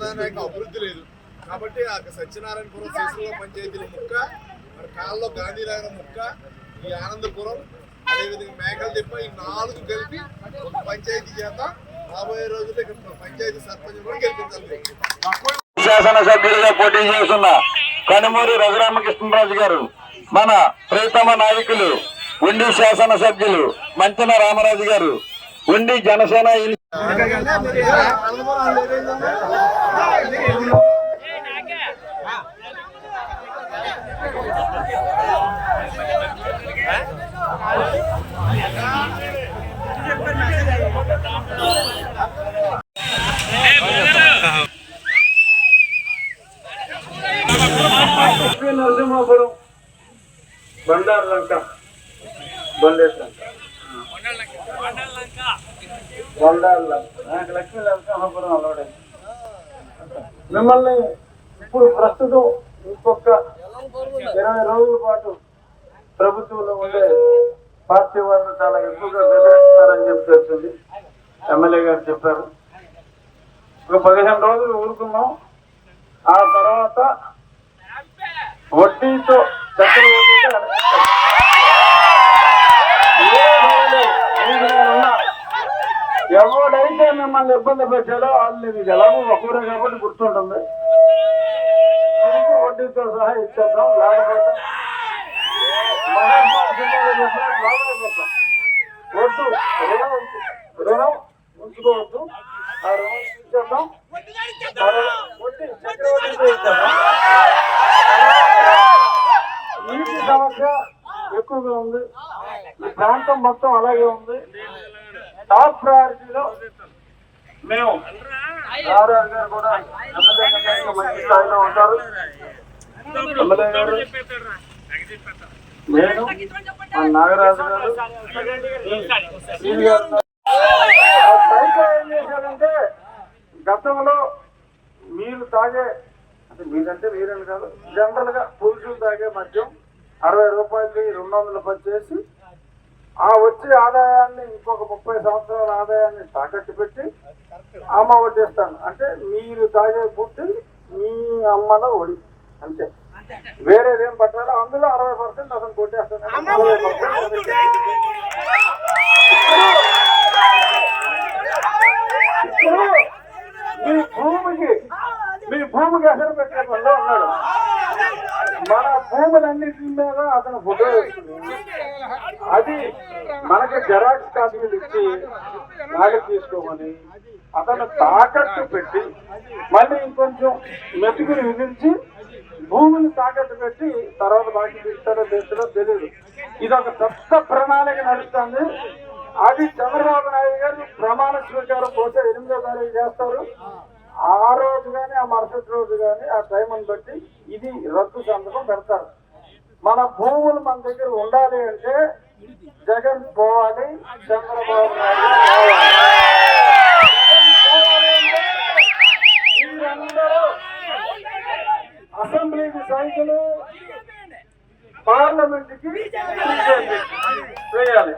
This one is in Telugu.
ఆదాయం అభివృద్ధి లేదు. కాబట్టి ఆ సత్యనారాయణపురం శిశువుల పంచాయతీల ముక్క మరి కాళ్ళలో గాంధీనగర్ ముక్క ఈ ఆనందపురం అదేవిధంగా మేకల తిప్ప ఈ నాలుగు కలిపి ఒక పంచాయతీ చేత రాబోయే రోజుల్లో ఇక్కడ పంచాయతీ సర్పంచ్ కూడా గెలిపించాలి. శాసనసభ్యులుగా పోటీ చేస్తున్న కనుమూరి రఘురామకృష్ణరాజు గారు మన ప్రియతమ నాయకులు ఉండి శాసనసభ్యులు మంచన రామరాజు గారు ఉండి జనసేన బండారు లంక బండేరు లంక బండారు లంక నాకు లక్ష్మీ నరసింహాపురం అలవాడే మిమ్మల్ని ఇప్పుడు ప్రస్తుతం ఇంకొక ఇరవై రోజుల పాటు ప్రభుత్వంలో ఉండే పార్టీ వాళ్ళు చాలా ఎక్కువగా బెదిరిస్తున్నారని చెప్పి తెలిసింది. ఎమ్మెల్యే గారు చెప్పారు. ఒక పదిహేను రోజులు ఊరుకున్నాం. ఆ తర్వాత వడ్డీతో దగ్గర మిమ్మల్ని ఇబ్బంది పెట్టాడో వాళ్ళు మీకు ఎలాగో ఒకరే కాబట్టి గుర్తుంటుంది. వడ్డీతో సహా ఇచ్చేద్దాం లేకపోతే వద్దు రుణం రుణం ఉంచుకోవద్దు. ఆ రుణం ఇచ్చేద్దాం. వడ్డీ చక్రవడ్డీతో ఇచ్చేద్దాం. నీటి సమస్య ఎక్కువగా ఉంది. ఈ ప్రాంతం మొత్తం అలాగే ఉంది. టాప్ ప్రయారిటీలో మేము ఆర్ఆర్ గారు కూడా ఎమ్మెల్యే గారు మంచి స్థాయిలో ఉంటారు. ఎమ్మెల్యే గారు నేను నాగరాజు గారు శ్రీని ఏం చేశారంటే గతంలో మీరు తాగే అంటే మీరంటే మీరని కాదు జనరల్గా పురుషులు తాగే మద్యం అరవై రూపాయలకి రెండు వందలు పనిచేసి ఆ వచ్చే ఆదాయాన్ని ఇంకొక ముప్పై సంవత్సరాల ఆదాయాన్ని తాకట్టు పెట్టి అమ్మ వడ్డిస్తాను. అంటే మీరు తాగే బుట్టి మీ అమ్మలో ఒడి. అంతే. వేరేదేం పట్టాలో అందులో అరవై పర్సెంట్ అసలు కొట్టేస్తాను. ఇప్పుడు మీ భూమికి మీ భూమికి అసలు పెట్టే ఉన్నాడు. మన భూములన్నిటి మీద అతను ఫోటో వేసుకుని అది మనకి జెరాక్స్ కాపీలు ఇచ్చి నాగలు తీసుకోమని అతను తాకట్టు పెట్టి మళ్ళీ ఇంకొంచెం మెతుకుని విధించి భూమిని తాకట్టు పెట్టి తర్వాత బాకీ తీస్తారో తెస్తారో తెలియదు ఇది ఒక పెద్ద ప్రణాళిక నడుస్తుంది. అది చంద్రబాబు నాయుడు గారు ప్రమాణ స్వీకారం పోతే ఎనిమిదో తారీఖు చేస్తారు. ఆ రోజు కానీ ఆ మరుసటి రోజు కానీ ఆ టైంని బట్టి ఇది రద్దు సంతకం పెడతారు. మన భూములు మన దగ్గర ఉండాలి అంటే జగన్ పోవాలి చంద్రబాబు నాయుడు మీరందరూ అసెంబ్లీకి సైకిలు పార్లమెంట్కి వేయాలి